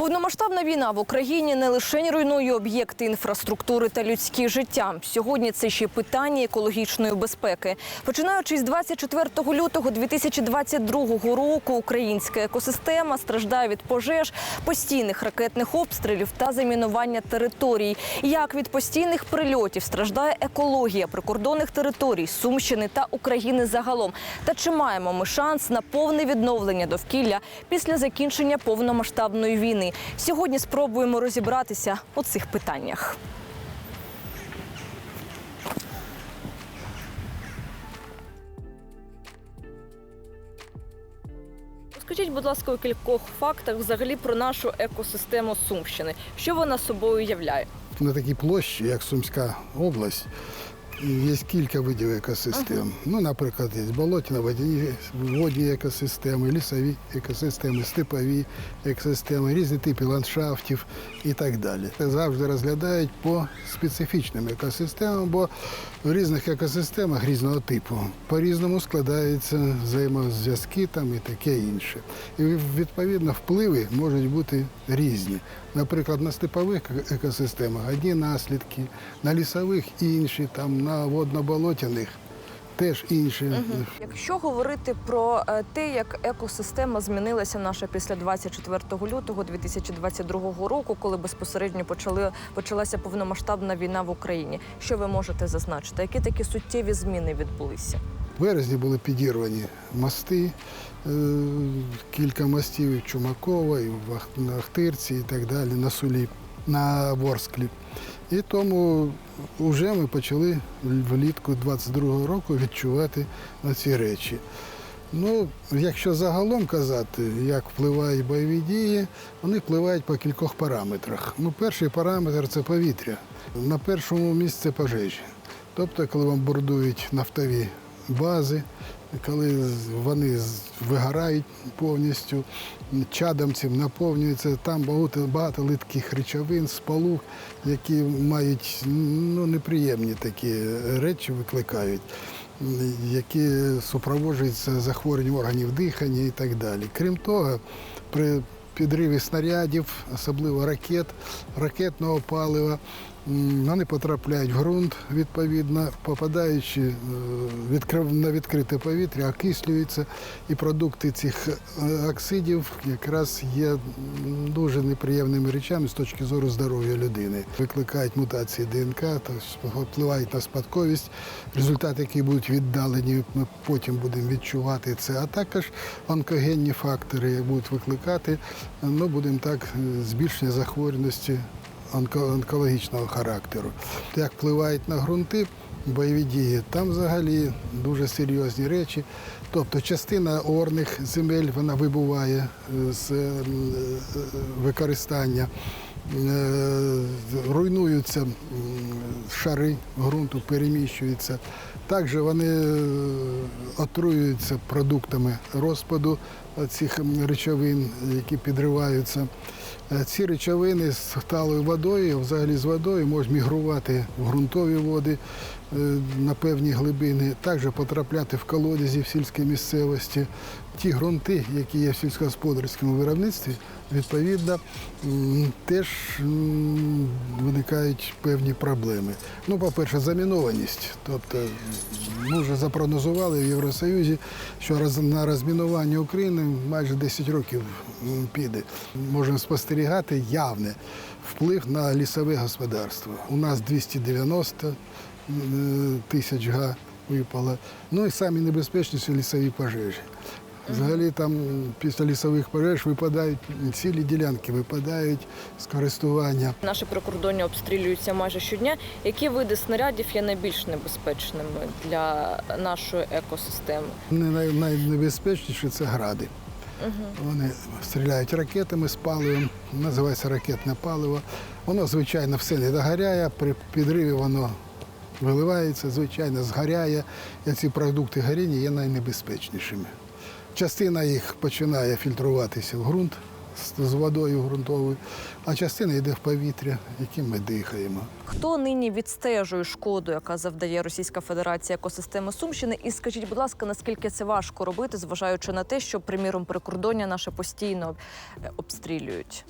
Повномасштабна війна в Україні не лише руйнує об'єкти інфраструктури та людські життя. Сьогодні це ще питання екологічної безпеки. Починаючи з 24 лютого 2022 року, українська екосистема страждає від пожеж, постійних ракетних обстрілів та замінування територій. Як від постійних прильотів страждає екологія прикордонних територій Сумщини та України загалом? Та чи маємо ми шанс на повне відновлення довкілля після закінчення повномасштабної війни? Сьогодні спробуємо розібратися у цих питаннях. Скажіть, будь ласка, у кількох фактах взагалі про нашу екосистему Сумщини. Що вона собою являє? На такій площі, як Сумська область, є кілька видів екосистем. Ну, наприклад, є болотяно водяні водні екосистеми, лісові екосистеми, степові екосистеми, різні типи ландшафтів і так далі. Завжди розглядають по специфічним екосистемам, бо в різних екосистемах різного типу по-різному складаються взаємозв'язки там і таке інше. І відповідно впливи можуть бути різні. Наприклад, на степових екосистемах одні наслідки, на лісових інші, там на водно-болотяних теж інші. Якщо говорити про е, те, як екосистема змінилася наша після 24 лютого 2022 року, коли безпосередньо почали почалася повномасштабна війна в Україні, що ви можете зазначити? Які такі суттєві зміни відбулися? В березні були підірвані мости, е, кілька мостів і в Чумакова, і в Ах- Ахтирці, і так далі, на Сулі, на Ворсклі. І тому вже ми почали влітку 22-го року відчувати на ці речі. Ну, якщо загалом казати, як впливають бойові дії, вони впливають по кількох параметрах. Ну, перший параметр це повітря. На першому місці пожежі. Тобто, коли вам бордують нафтові бази, коли вони вигорають повністю, чадом цим наповнюється, там багато, багато литких речовин, сполук, які мають ну, неприємні такі речі викликають які супроводжуються захворюванням органів дихання і так далі. Крім того, при підриві снарядів, особливо ракет, ракетного палива, вони потрапляють в ґрунт, відповідно, попадаючи е, відкрив- на відкрите повітря, окислюються, і продукти цих е, оксидів якраз є дуже неприємними речами з точки зору здоров'я людини. Викликають мутації ДНК, тобто впливають на спадковість, результати, які будуть віддалені, ми потім будемо відчувати це. А також онкогенні фактори будуть викликати, ну будемо так, е, збільшення захворюваності онкологічного характеру. Як впливають на ґрунти бойові дії, там взагалі дуже серйозні речі. Тобто частина орних земель вона вибуває е, з е, використання. Е, Руйнуються шари ґрунту, переміщуються. Також вони отруюються продуктами розпаду цих речовин, які підриваються. Е, Ці речовини з талою водою, взагалі з водою, можуть мігрувати в ґрунтові води на певні глибини, також потрапляти в колодязі в сільській місцевості. Ті ґрунти, які є в сільськогосподарському виробництві, відповідно, теж виникають певні проблеми. Ну, по-перше, замінованість. Тобто ми вже запрогнозували в Євросоюзі, що на розмінування України майже 10 років піде. Можемо спостерігати явне вплив на лісове господарство. У нас 290 е, тисяч га випало. Ну і самі небезпечніші лісові пожежі. Взагалі там після лісових пожеж випадають цілі ділянки, випадають з користування. Наші прикордоння обстрілюються майже щодня. Які види снарядів є найбільш небезпечними для нашої екосистеми? Не най- найнебезпечніше це гради. Вони стріляють ракетами з паливом, називається ракетне паливо. Воно, звичайно, все не догоряє, при підриві воно виливається, звичайно, згоряє. І ці продукти горіння є найнебезпечнішими. Частина їх починає фільтруватися в ґрунт з- водою ґрунтовою, а частина йде в повітря, яким ми дихаємо. Хто нині відстежує шкоду, яка завдає Російська Федерація екосистеми Сумщини? І скажіть, будь ласка, наскільки це важко робити, зважаючи на те, що, приміром, прикордоння наше постійно е, обстрілюють?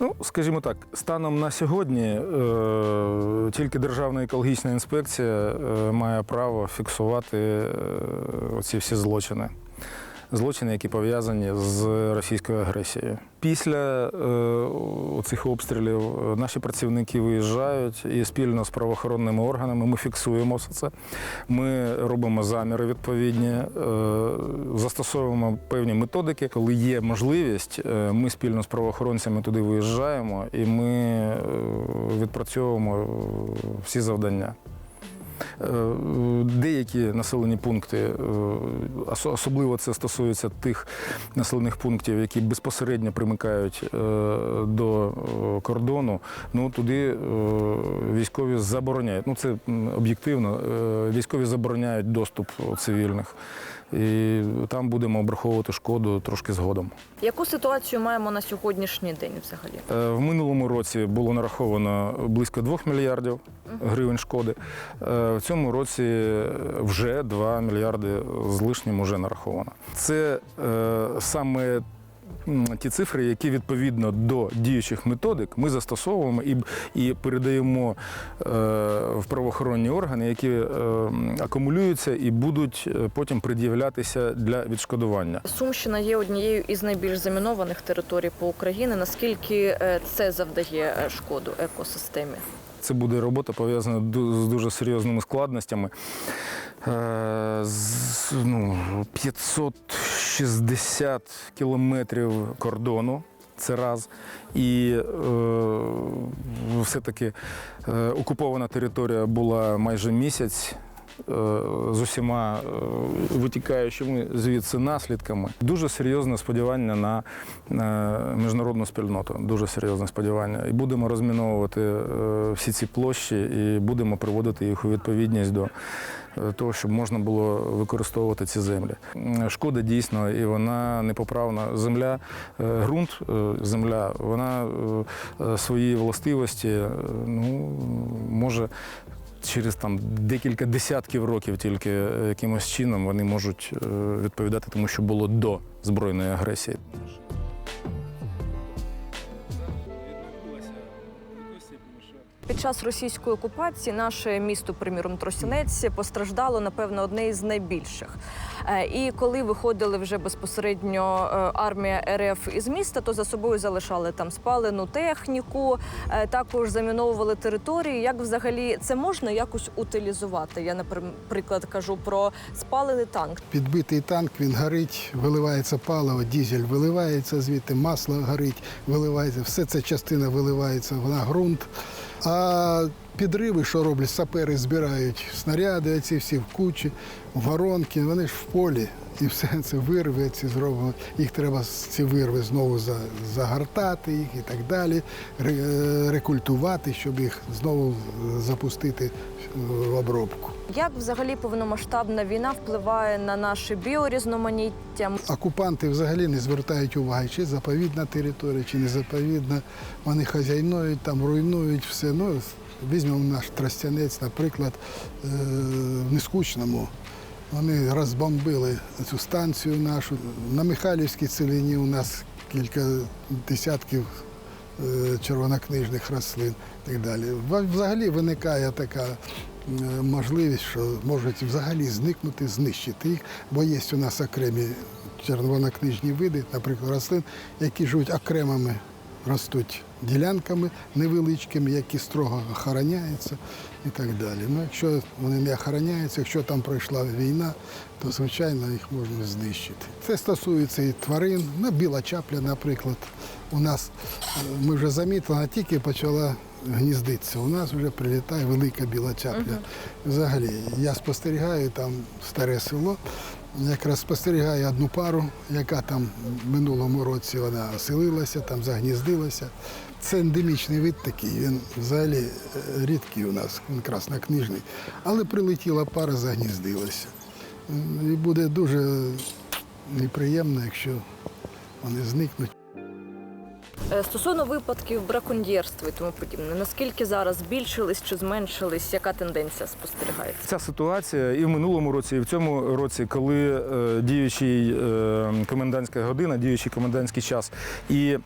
Ну, скажімо так, станом на сьогодні е, тільки Державна екологічна інспекція е, має право фіксувати е, ці всі злочини. Злочини, які пов'язані з російською агресією. Після е, цих обстрілів е, наші працівники виїжджають і спільно з правоохоронними органами ми фіксуємо все це. Ми робимо заміри відповідні, е, застосовуємо певні методики. Коли є можливість, е, ми спільно з правоохоронцями туди виїжджаємо і ми е, відпрацьовуємо е, всі завдання. Е, Деякі населені пункти, е, особливо це стосується тих населених пунктів, які безпосередньо примикають е, до кордону. Ну туди військові забороняють. Ну це об'єктивно. Військові забороняють доступ цивільних. І там будемо обраховувати шкоду трошки згодом. Яку ситуацію маємо на сьогоднішній день взагалі? Е, В минулому році було нараховано близько 2 мільярдів гривень шкоди. Е, В цьому році вже 2 мільярди з лишнім вже нараховано. Це е, саме ті цифри, які відповідно до діючих методик ми застосовуємо і, і передаємо е, в правоохоронні органи, які е, акумулюються і будуть е, потім пред'являтися для відшкодування. Сумщина є однією із найбільш замінованих територій по Україні. Наскільки е, це завдає е, шкоду екосистемі? Це буде робота пов'язана з дуже серйозними складностями. З, ну, 560 кілометрів кордону. Це раз. І е, все-таки е, окупована територія була майже місяць. Е, З усіма е, витікаючими звідси наслідками. Дуже серйозне сподівання на міжнародну спільноту. Дуже серйозне сподівання. І будемо розміновувати е, всі ці площі і будемо приводити їх у відповідність до того, щоб можна було використовувати ці землі. Шкода дійсно, і вона непоправна. Земля, ґрунт, земля, вона свої властивості ну, може. Через там декілька десятків років тільки е, якимось чином вони можуть е, відповідати тому, що було до збройної агресії. Під час російської окупації наше місто, приміром Тростянець, постраждало напевно одне із найбільших. Е, І коли виходили вже безпосередньо е, армія РФ із міста, то за собою залишали там спалену техніку, е, також заміновували території. Як взагалі це можна якось утилізувати? Я наприклад кажу про спалений танк. Підбитий танк, він горить, виливається паливо, дізель виливається звідти, масло горить, виливається. Все це частина виливається на ґрунт. А підриви, що роблять, сапери збирають снаряди, ці всі в кучі, воронки, вони ж в полі. І все це вирви ці зроблено. Їх треба ці вирви знову за- загортати їх і так далі, рекультувати, щоб їх знову запустити в обробку. Як взагалі повномасштабна війна впливає на наше біорізноманіття? Окупанти взагалі не звертають уваги, чи заповідна територія, чи не заповідна. Вони хазяйнують, там руйнують все. Ну, візьмемо наш Тростянець, наприклад, е, в Нескучному. Вони розбомбили цю станцію нашу. На Михайлівській целині у нас кілька десятків е, червонокнижних рослин і так далі. Взагалі виникає така е, можливість, що можуть взагалі зникнути, знищити їх, бо є у нас окремі червонокнижні види, наприклад, рослин, які живуть окремими, ростуть ділянками невеличкими, які строго охороняються і так далі. Ну, якщо вони не охороняються, якщо там пройшла війна, то звичайно їх можна знищити. Це стосується і тварин, ну, біла чапля, наприклад. У нас е, ми вже замітили, вона тільки почала гніздитися. У нас вже прилітає велика біла чапля. Взагалі, я спостерігаю там старе село, якраз спостерігаю одну пару, яка там в минулому році вона оселилася, там загніздилася. Це ендемічний вид такий, він взагалі е, рідкий у нас, він краснокнижний. Але прилетіла пара, загніздилася. І буде дуже неприємно, якщо вони зникнуть. Е, Стосовно випадків браконьєрства і тому подібне, наскільки зараз збільшились чи зменшились? Яка тенденція спостерігається? Ця ситуація і в минулому році, і в цьому році, коли е, діючий е, комендантська година, діючий комендантський час, і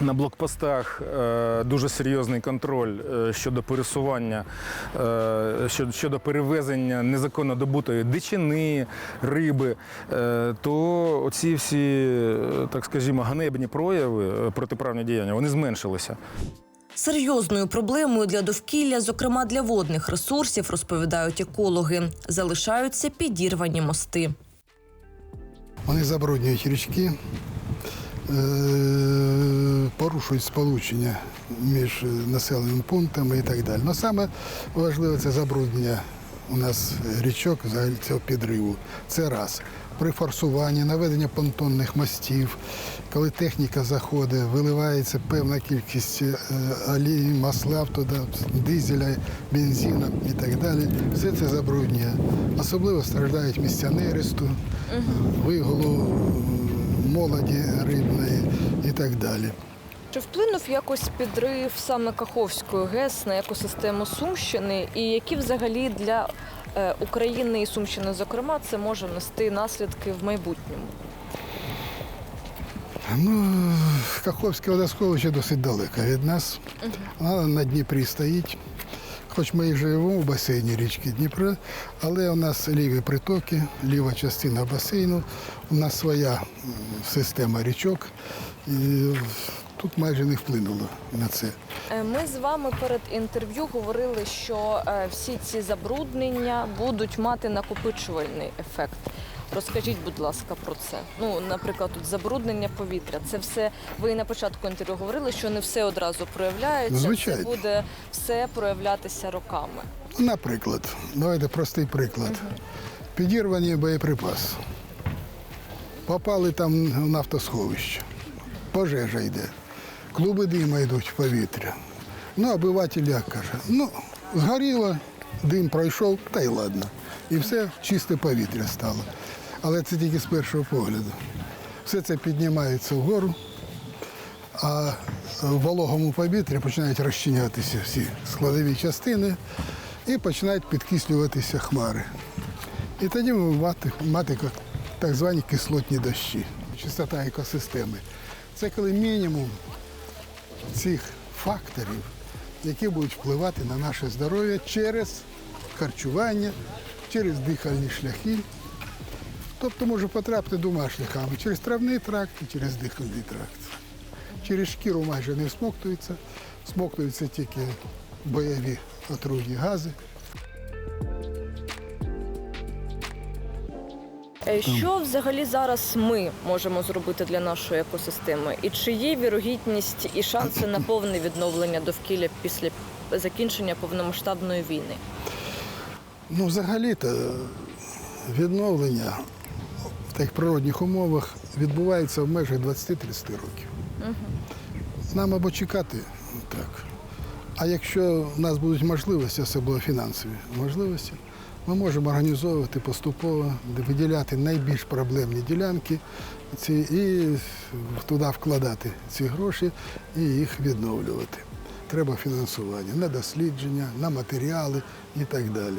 На блокпостах е, дуже серйозний контроль е, щодо пересування, е, щодо, щодо перевезення незаконно добутої дичини, риби, е, то оці всі, так скажімо, ганебні прояви протиправні діяння вони зменшилися. Серйозною проблемою для довкілля, зокрема для водних ресурсів, розповідають екологи, залишаються підірвані мости. Вони забруднюють річки, порушують сполучення між населеними пунктами і так далі. Але саме важливе це забруднення у нас річок взагалі цього підриву. Це раз. При форсуванні, наведення понтонних мостів, коли техніка заходить, виливається певна кількість е, олії, масла туди, дизеля, бензину і так далі. Все це забруднює. Особливо страждають місця нересту, вигулу, молоді рибної і так далі. Чи вплинув якось підрив саме Каховської ГЕС на екосистему Сумщини? І які взагалі для е, України і Сумщини, зокрема, це може нести наслідки в майбутньому? Ну, Каховське водосховище досить далеко від нас. Вона на Дніпрі стоїть. Хоч ми і живемо в басейні річки Дніпра, але у нас ліві притоки, ліва частина басейну, у нас своя система річок. І тут майже не вплинуло на це. Е, Ми з вами перед інтерв'ю говорили, що е, всі ці забруднення будуть мати накопичувальний ефект. Розкажіть, будь ласка, про це. Ну, наприклад, тут забруднення повітря. Це все. Ви на початку інтерв'ю говорили, що не все одразу проявляється. Звичайно. Це буде все проявлятися роками. Наприклад, давайте простий приклад. Підірвані боєприпаси. Попали там в нафтосховище. Пожежа йде. Клуби дима йдуть в повітря. Ну, обиватель як каже, ну, згоріло, дим пройшов, та й ладно. І все чисте повітря стало. Але це тільки з першого погляду. Все це піднімається вгору, а в вологому повітрі починають розчинятися всі складові частини і починають підкислюватися хмари. І тоді ми мати, мати так звані кислотні дощі. Чистота екосистеми. Це коли мінімум цих факторів, які будуть впливати на наше здоров'я через харчування, через дихальні шляхи. Тобто може потрапити двома шляхами через травний тракт і через дихальний тракт. Через шкіру майже не всмоктується, всмоктуються тільки бойові отруйні гази. Е, Що взагалі зараз ми можемо зробити для нашої екосистеми? І чи є вірогідність і шанси на повне відновлення довкілля після закінчення повномасштабної війни? Ну, взагалі-то відновлення в тих природних умовах відбувається в межах 20-30 років. Нам або чекати так. А якщо в нас будуть можливості, особливо фінансові можливості, ми можемо організовувати поступово, виділяти найбільш проблемні ділянки ці, і туди вкладати ці гроші і їх відновлювати. Треба фінансування на дослідження, на матеріали і так далі.